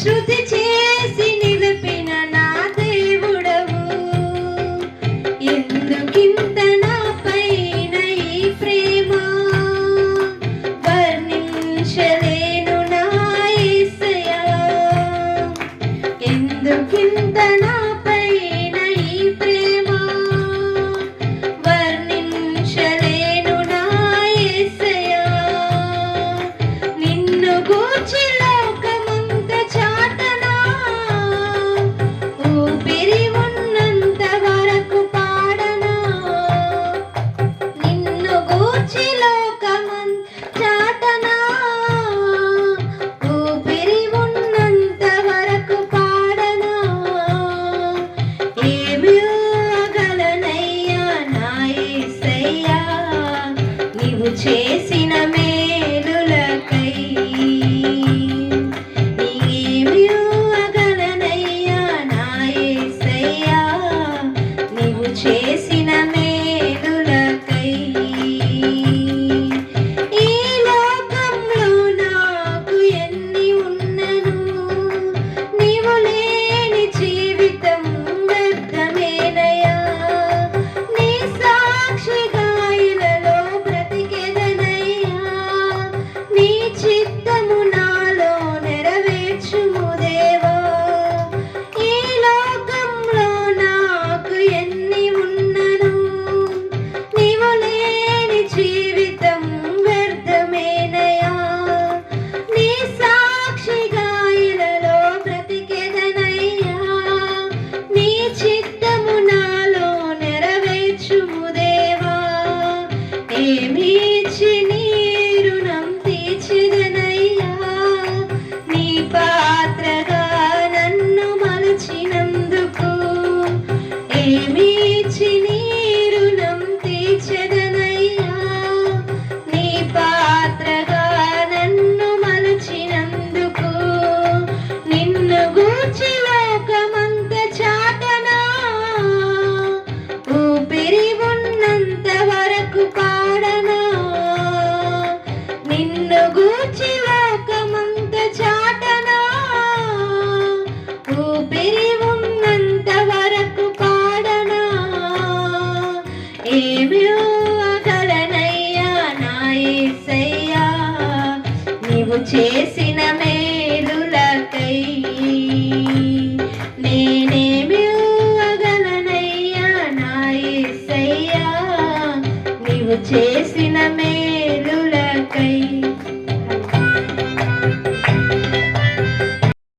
శృతి చేసి నిలిపిన నా దేవుడవు. ఎందుకింత నా పైన ఈ ప్రేమ? వర్ణించలే చేసిన మేలులకై నేనేమి అగలనయ్యా నా యేసయ్యా నీవు చేసిన మే